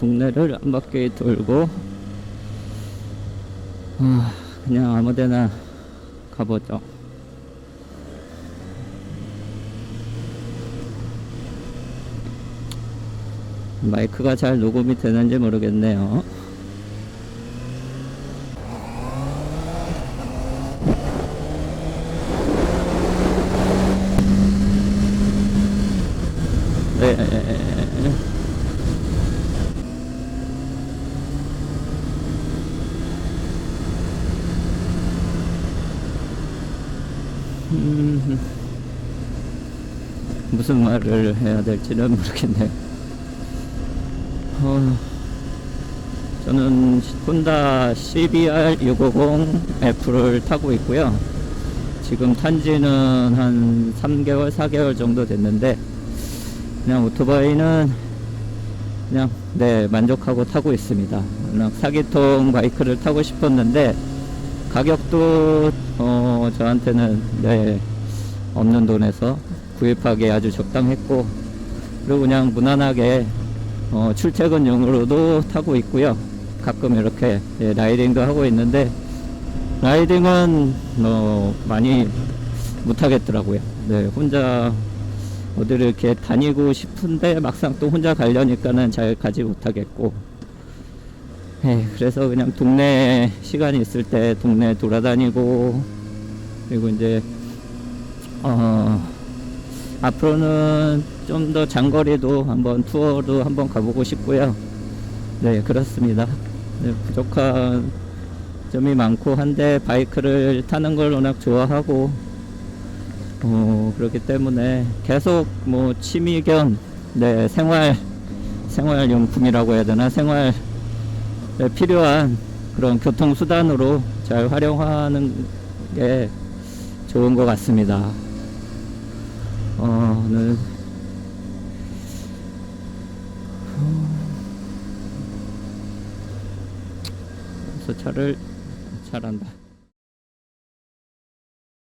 동네를 한 바퀴 돌고 아, 그냥 아무데나 가보죠. 마이크가 잘 녹음이 되는지 모르겠네요. 네. 음, 무슨 말을 해야 될지는 모르겠네요. 어, 저는 혼다 CBR 650F를 타고 있고요. 지금 탄지는 한 3개월, 4개월 정도 됐는데, 그냥 오토바이는 그냥, 네, 만족하고 타고 있습니다. 사기통 바이크를 타고 싶었는데, 가격도, 어, 저한테는, 네, 없는 돈에서 구입하기 아주 적당했고, 그리고 그냥 무난하게 어, 출퇴근용으로도 타고 있고요. 가끔 이렇게 예, 라이딩도 하고 있는데 라이딩은 어, 많이 못하겠더라고요. 네, 혼자 어디를 이렇게 다니고 싶은데 막상 또 혼자 가려니까는 잘 가지 못하겠고 예, 그래서 그냥 동네 시간이 있을 때 동네 돌아다니고 그리고 이제 어, 앞으로는 좀 더 장거리도 한번 투어도 한번 가보고 싶고요. 네, 그렇습니다. 네, 부족한 점이 많고 한데 바이크를 타는 걸 워낙 좋아하고 어, 그렇기 때문에 계속 뭐 취미 겸 네, 생활 생활용품이라고 해야 되나 생활에 필요한 그런 교통 수단으로 잘 활용하는 게 좋은 것 같습니다. 어, 는 그래서 차를 잘한다.